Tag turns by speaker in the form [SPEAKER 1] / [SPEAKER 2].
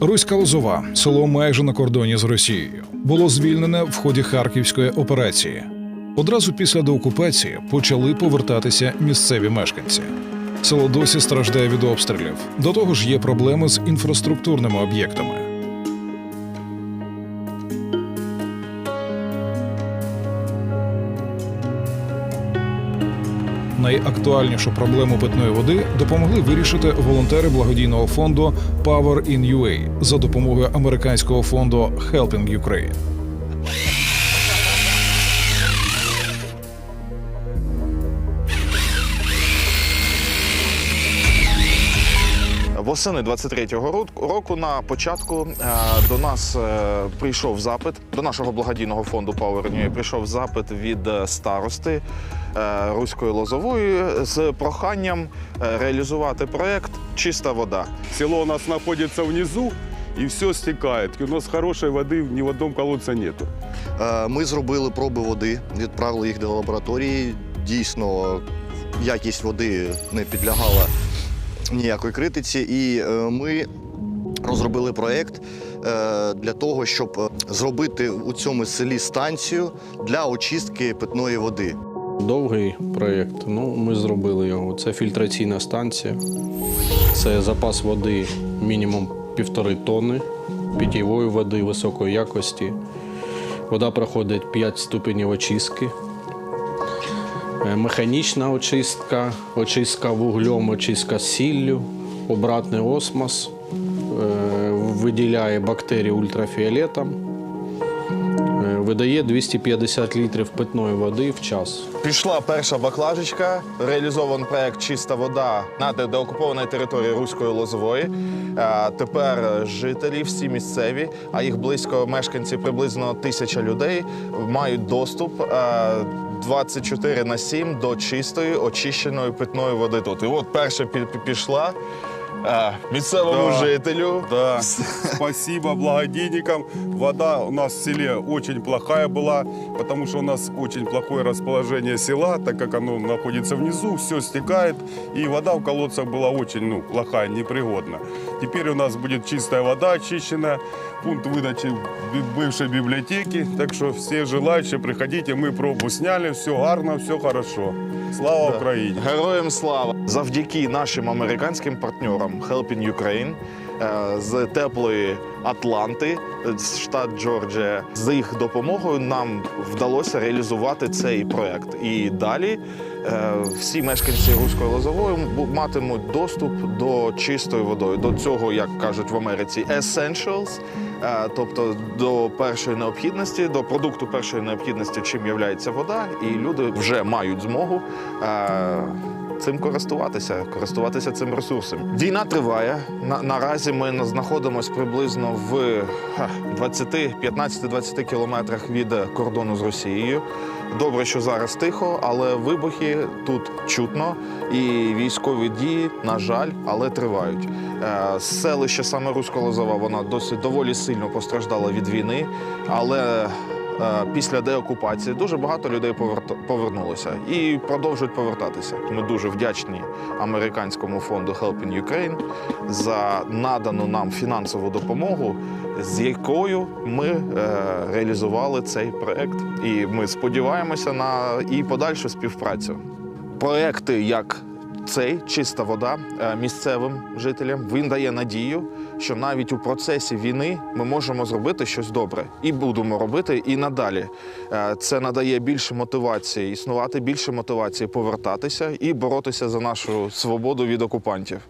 [SPEAKER 1] Руська Лозова, село майже на кордоні з Росією, було звільнене в ході харківської операції. Одразу після деокупації почали повертатися місцеві мешканці. Село досі страждає від обстрілів. До того ж, є проблеми з інфраструктурними об'єктами. Найактуальнішу проблему питної води допомогли вирішити волонтери благодійного фонду Power in UA за допомогою американського фонду Helping Ukraine.
[SPEAKER 2] Восени 23-го ро- року на початку е, до нас е, прийшов запит до нашого благодійного фонду Power New прийшов запит від е, старости Руської Лозової з проханням реалізувати проект Чиста вода.
[SPEAKER 3] Село у нас находится внизу, и все стекает. И у нас хорошей воды ни в одном колодце нету.
[SPEAKER 4] Ми зробили проби води, відправили їх до лабораторії. Дійсно, якість води не підлягала ніякої критиці. І е, ми розробили проєкт е, для того, щоб е, зробити у цьому селі станцію для очистки питної води.
[SPEAKER 5] Довгий проєкт. Ну, ми зробили його. Це фільтраційна станція, це запас води мінімум півтори тонни питьєвої води високої якості. Вода проходить 5 ступенів очистки. Е, Механічна очистка, очистка вуглем, очистка сіллю, обратний осмос, е, виділяє бактерії ультрафіолетом, е, видає 250 літрів питної води в час.
[SPEAKER 2] Пішла перша баклажечка, реалізований проект Чиста вода на де- деокупованій території Руської Лозової. Тепер жителі, всі місцеві, а їх близько мешканців, приблизно тисяча людей, мають доступ. Е, 24 на 7 до чистої очищеної питної води тут. І от перша пі- пі- пішла е, місцевому
[SPEAKER 3] Да.
[SPEAKER 2] жителю.
[SPEAKER 3] Да. Спасибо благодійникам. Вода у нас в селе очень плохая была, потому что у нас очень плохое расположение села, так как оно находится внизу, все стекает, и вода в колодцах была очень ну, плохая, непригодна. Теперь у нас будет чистая вода очищенная, пункт выдачи бывшей библиотеки, так что все желающие приходите, мы пробу сняли, все гарно, все хорошо. Слава Украине!
[SPEAKER 2] Героям слава! Завдяки нашим американським партнерам Helping Ukraine е, з теплої Атланти, е, штат Джорджія, з їх допомогою нам вдалося реалізувати цей проект. І далі е, всі мешканці Руської Лозової матимуть доступ до чистої водою, до цього, як кажуть в Америці, essentials, тобто до першої необхідності, до продукту першої необхідності, чим є вода, і люди вже мають змогу. Цим користуватися, користуватися цим ресурсом. Війна триває. На, наразі ми знаходимося приблизно в ха, 20, 15-20 кілометрах від кордону з Росією. Добре, що зараз тихо, але вибухи тут чутно, і військові дії, на жаль, але тривають. Е, Селище саме Русько-Лозова, вона досить доволі сильно постраждала від війни, але після деокупації дуже багато людей повернулося і продовжують повертатися. Ми дуже вдячні американському фонду Helping Ukraine за надану нам фінансову допомогу, з якою ми е, реалізували цей проект. І ми сподіваємося на і подальшу співпрацю. Проекти як цей чиста вода е, місцевим жителям він дає надію, що навіть у процесі війни ми можемо зробити щось добре і будемо робити і надалі. Е, Це надає більше мотивації, існувати більше мотивації повертатися і боротися за нашу свободу від окупантів.